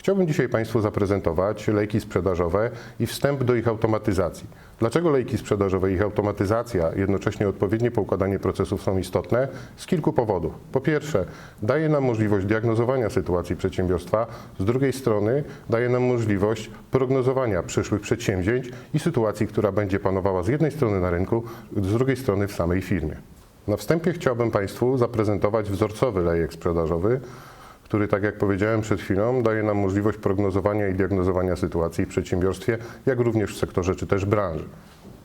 Chciałbym dzisiaj Państwu zaprezentować lejki sprzedażowe i wstęp do ich automatyzacji. Dlaczego lejki sprzedażowe i ich automatyzacja, jednocześnie odpowiednie poukładanie procesów są istotne? Z kilku powodów. Po pierwsze, daje nam możliwość diagnozowania sytuacji przedsiębiorstwa, z drugiej strony daje nam możliwość prognozowania przyszłych przedsięwzięć i sytuacji, która będzie panowała z jednej strony na rynku, z drugiej strony w samej firmie. Na wstępie chciałbym Państwu zaprezentować wzorcowy lejek sprzedażowy, który, tak jak powiedziałem przed chwilą, daje nam możliwość prognozowania i diagnozowania sytuacji w przedsiębiorstwie, jak również w sektorze czy też branży.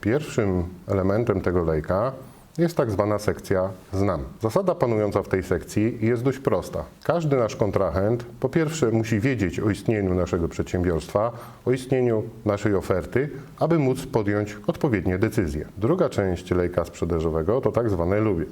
Pierwszym elementem tego lejka jest tak zwana sekcja znam. Zasada panująca w tej sekcji jest dość prosta. Każdy nasz kontrahent po pierwsze musi wiedzieć o istnieniu naszego przedsiębiorstwa, o istnieniu naszej oferty, aby móc podjąć odpowiednie decyzje. Druga część lejka sprzedażowego to tak zwane lubię.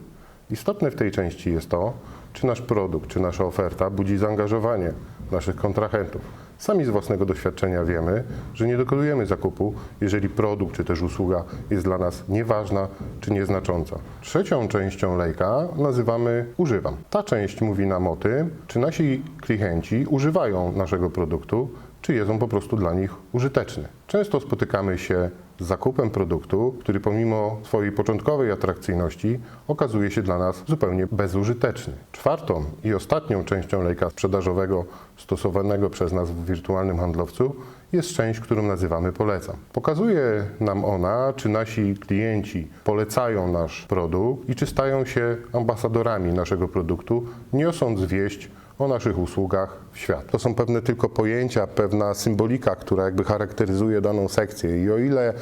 Istotne w tej części jest to, czy nasz produkt, czy nasza oferta budzi zaangażowanie naszych kontrahentów. Sami z własnego doświadczenia wiemy, że nie dokonujemy zakupu, jeżeli produkt czy też usługa jest dla nas nieważna czy nieznacząca. Trzecią częścią lejka nazywamy używam. Ta część mówi nam o tym, czy nasi klienci używają naszego produktu, czy jest on po prostu dla nich użyteczny. Często spotykamy się zakupem produktu, który pomimo swojej początkowej atrakcyjności okazuje się dla nas zupełnie bezużyteczny. Czwartą i ostatnią częścią lejka sprzedażowego stosowanego przez nas w wirtualnym handlowcu jest część, którą nazywamy polecam. Pokazuje nam ona, czy nasi klienci polecają nasz produkt i czy stają się ambasadorami naszego produktu, niosąc wieść o naszych usługach w świat. To są pewne tylko pojęcia, pewna symbolika, która jakby charakteryzuje daną sekcję. I o ile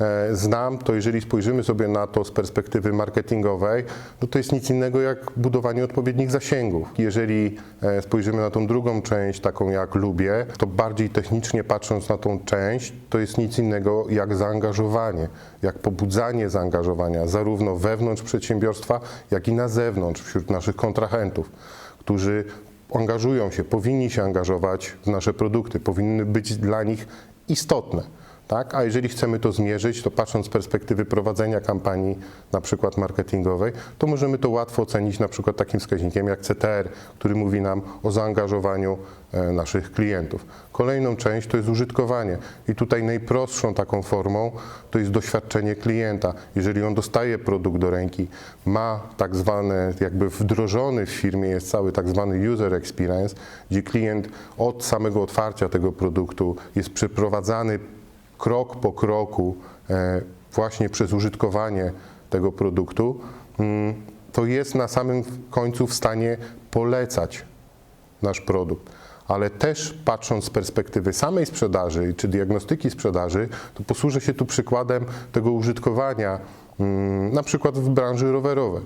e, znam, to jeżeli spojrzymy sobie na to z perspektywy marketingowej, no to jest nic innego jak budowanie odpowiednich zasięgów. Jeżeli e, spojrzymy na tą drugą część, taką jak lubię, to bardziej technicznie patrząc na tą część, to jest nic innego jak zaangażowanie, jak pobudzanie zaangażowania zarówno wewnątrz przedsiębiorstwa, jak i na zewnątrz, wśród naszych kontrahentów, którzy angażują się, powinni się angażować w nasze produkty, powinny być dla nich istotne. Tak? A jeżeli chcemy to zmierzyć, to patrząc z perspektywy prowadzenia kampanii na przykład marketingowej, to możemy to łatwo ocenić na przykład takim wskaźnikiem jak CTR, który mówi nam o zaangażowaniu e, naszych klientów. Kolejną część to jest użytkowanie i tutaj najprostszą taką formą to jest doświadczenie klienta. Jeżeli on dostaje produkt do ręki, ma tak zwane, jakby wdrożony w firmie jest cały tak zwany user experience, gdzie klient od samego otwarcia tego produktu jest przeprowadzany krok po kroku e, właśnie przez użytkowanie tego produktu, mm, to jest na samym końcu w stanie polecać nasz produkt. Ale też patrząc z perspektywy samej sprzedaży czy diagnostyki sprzedaży, to posłużę się tu przykładem tego użytkowania, mm, na przykład w branży rowerowej.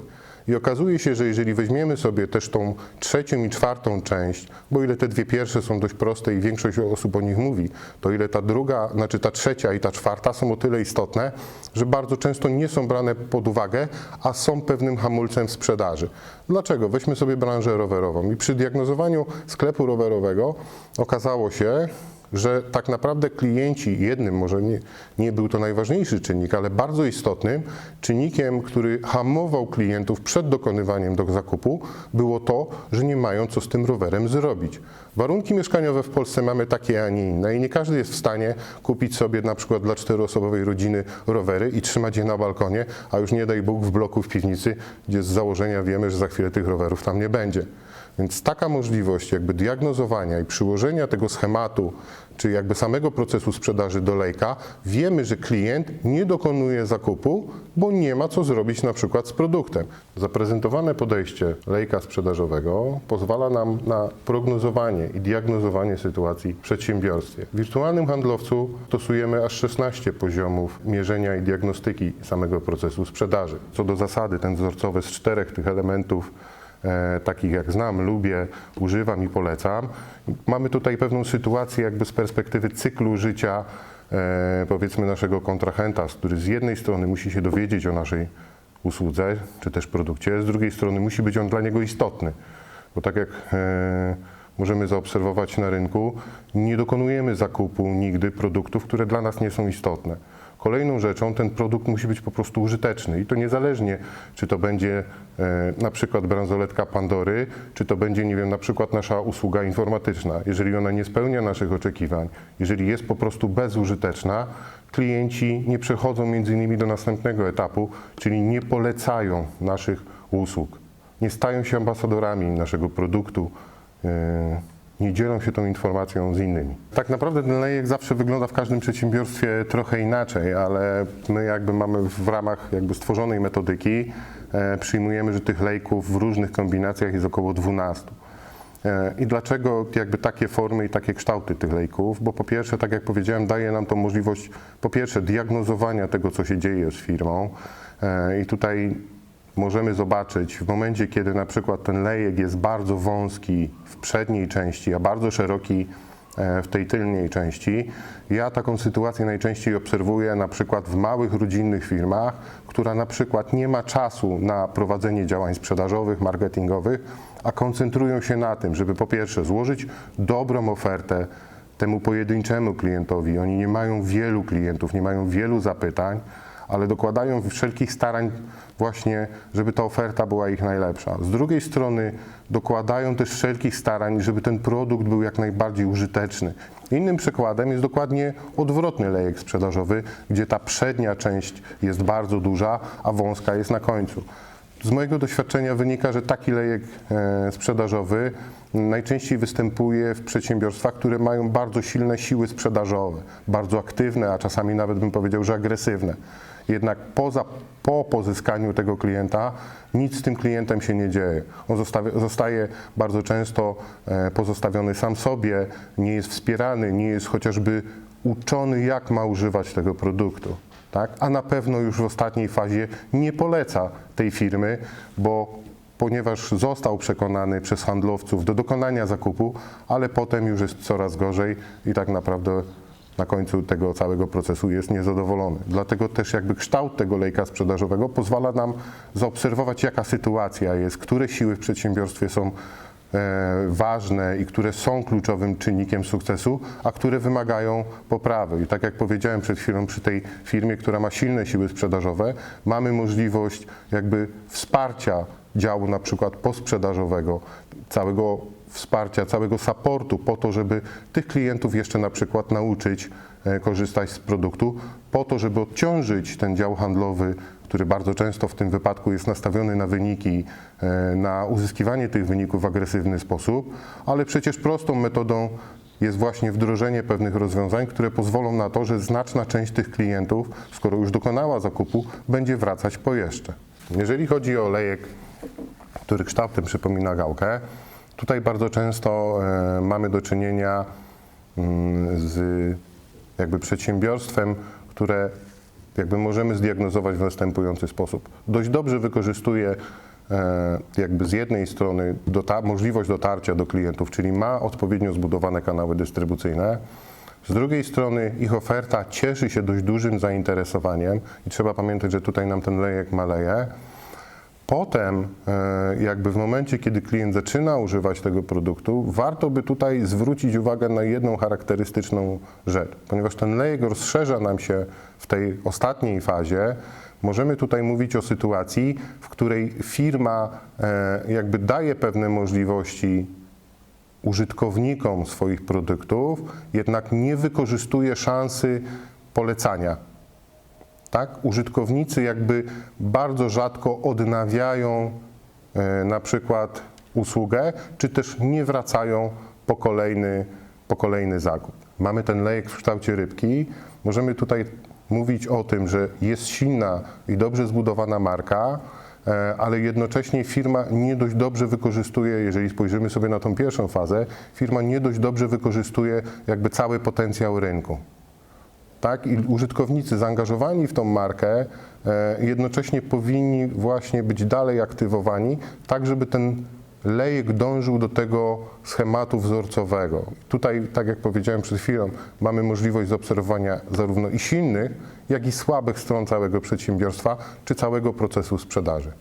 I okazuje się, że jeżeli weźmiemy sobie też tą trzecią i czwartą część, bo ile te dwie pierwsze są dość proste i większość osób o nich mówi, to ile ta druga, znaczy ta trzecia i ta czwarta są o tyle istotne, że bardzo często nie są brane pod uwagę, a są pewnym hamulcem w sprzedaży. Dlaczego? Weźmy sobie branżę rowerową i przy diagnozowaniu sklepu rowerowego okazało się, że tak naprawdę klienci, jednym może nie, nie był to najważniejszy czynnik, ale bardzo istotnym czynnikiem, który hamował klientów przed dokonywaniem do zakupu, było to, że nie mają co z tym rowerem zrobić. Warunki mieszkaniowe w Polsce mamy takie, a nie inne i nie każdy jest w stanie kupić sobie na przykład dla czteroosobowej rodziny rowery i trzymać je na balkonie, a już nie daj Bóg w bloku w piwnicy, gdzie z założenia wiemy, że za chwilę tych rowerów tam nie będzie. Więc taka możliwość jakby diagnozowania i przyłożenia tego schematu, czy jakby samego procesu sprzedaży do lejka, wiemy, że klient nie dokonuje zakupu, bo nie ma co zrobić na przykład z produktem. Zaprezentowane podejście lejka sprzedażowego pozwala nam na prognozowanie i diagnozowanie sytuacji w przedsiębiorstwie. W wirtualnym handlowcu stosujemy aż 16 poziomów mierzenia i diagnostyki samego procesu sprzedaży. Co do zasady, ten wzorcowy z czterech tych elementów takich jak znam, lubię, używam i polecam. Mamy tutaj pewną sytuację jakby z perspektywy cyklu życia e, powiedzmy naszego kontrahenta, który z jednej strony musi się dowiedzieć o naszej usłudze czy też produkcie, z drugiej strony musi być on dla niego istotny, bo tak jak e, możemy zaobserwować na rynku, nie dokonujemy zakupu nigdy produktów, które dla nas nie są istotne Kolejną rzeczą, ten produkt musi być po prostu użyteczny i to niezależnie, czy to będzie e, na przykład bransoletka Pandory, czy to będzie, nie wiem, na przykład nasza usługa informatyczna. Jeżeli ona nie spełnia naszych oczekiwań, jeżeli jest po prostu bezużyteczna, klienci nie przechodzą między innymi do następnego etapu, czyli nie polecają naszych usług, nie stają się ambasadorami naszego produktu. Nie dzielą się tą informacją z innymi. Tak naprawdę ten lejek zawsze wygląda w każdym przedsiębiorstwie trochę inaczej, ale my jakby mamy w ramach jakby stworzonej metodyki e, przyjmujemy, że tych lejków w różnych kombinacjach jest około 12. E, I dlaczego jakby takie formy i takie kształty tych lejków? Bo po pierwsze, tak jak powiedziałem, daje nam to możliwość po pierwsze diagnozowania tego, co się dzieje z firmą E, i tutaj możemy zobaczyć w momencie, kiedy na przykład ten lejek jest bardzo wąski w przedniej części, a bardzo szeroki e, w tej tylnej części. Ja taką sytuację najczęściej obserwuję na przykład w małych rodzinnych firmach, która na przykład nie ma czasu na prowadzenie działań sprzedażowych, marketingowych, a koncentrują się na tym, żeby po pierwsze złożyć dobrą ofertę temu pojedynczemu klientowi. Oni nie mają wielu klientów, nie mają wielu zapytań, ale dokładają wszelkich starań właśnie, żeby ta oferta była ich najlepsza. Z drugiej strony dokładają też wszelkich starań, żeby ten produkt był jak najbardziej użyteczny. Innym przykładem jest dokładnie odwrotny lejek sprzedażowy, gdzie ta przednia część jest bardzo duża, a wąska jest na końcu. Z mojego doświadczenia wynika, że taki lejek e, sprzedażowy najczęściej występuje w przedsiębiorstwach, które mają bardzo silne siły sprzedażowe, bardzo aktywne, a czasami nawet bym powiedział, że agresywne. Jednak poza, po pozyskaniu tego klienta nic z tym klientem się nie dzieje. On zostawi, zostaje bardzo często e, pozostawiony sam sobie, nie jest wspierany, nie jest chociażby uczony, jak ma używać tego produktu tak? a na pewno już w ostatniej fazie nie poleca tej firmy, bo ponieważ został przekonany przez handlowców do dokonania zakupu, ale potem już jest coraz gorzej i tak naprawdę na końcu tego całego procesu jest niezadowolony. Dlatego też jakby kształt tego lejka sprzedażowego pozwala nam zaobserwować, jaka sytuacja jest, które siły w przedsiębiorstwie są e, ważne i które są kluczowym czynnikiem sukcesu, a które wymagają poprawy. I tak jak powiedziałem przed chwilą przy tej firmie, która ma silne siły sprzedażowe, mamy możliwość jakby wsparcia działu na przykład posprzedażowego, całego wsparcia, całego supportu po to, żeby tych klientów jeszcze na przykład nauczyć e, korzystać z produktu, po to, żeby odciążyć ten dział handlowy, który bardzo często w tym wypadku jest nastawiony na wyniki, e, na uzyskiwanie tych wyników w agresywny sposób, ale przecież prostą metodą jest właśnie wdrożenie pewnych rozwiązań, które pozwolą na to, że znaczna część tych klientów, skoro już dokonała zakupu, będzie wracać po jeszcze. Jeżeli chodzi o olejek, który kształtem przypomina gałkę, tutaj bardzo często e, mamy do czynienia mm, z jakby przedsiębiorstwem, które jakby możemy zdiagnozować w następujący sposób. Dość dobrze wykorzystuje e, jakby z jednej strony dota- możliwość dotarcia do klientów, czyli ma odpowiednio zbudowane kanały dystrybucyjne. Z drugiej strony ich oferta cieszy się dość dużym zainteresowaniem i trzeba pamiętać, że tutaj nam ten lejek maleje. Potem, e, jakby w momencie, kiedy klient zaczyna używać tego produktu, warto by tutaj zwrócić uwagę na jedną charakterystyczną rzecz, ponieważ ten lejek rozszerza nam się w tej ostatniej fazie. Możemy tutaj mówić o sytuacji, w której firma e, jakby daje pewne możliwości użytkownikom swoich produktów, jednak nie wykorzystuje szansy polecania tak? Użytkownicy jakby bardzo rzadko odnawiają e, na przykład usługę, czy też nie wracają po kolejny, po kolejny zakup. Mamy ten lejek w kształcie rybki. Możemy tutaj mówić o tym, że jest silna i dobrze zbudowana marka, e, ale jednocześnie firma nie dość dobrze wykorzystuje, jeżeli spojrzymy sobie na tą pierwszą fazę, firma nie dość dobrze wykorzystuje jakby cały potencjał rynku tak? I użytkownicy zaangażowani w tą markę e, jednocześnie powinni właśnie być dalej aktywowani, tak żeby ten lejek dążył do tego schematu wzorcowego. Tutaj, tak jak powiedziałem przed chwilą, mamy możliwość zaobserwowania zarówno i silnych, jak i słabych stron całego przedsiębiorstwa czy całego procesu sprzedaży.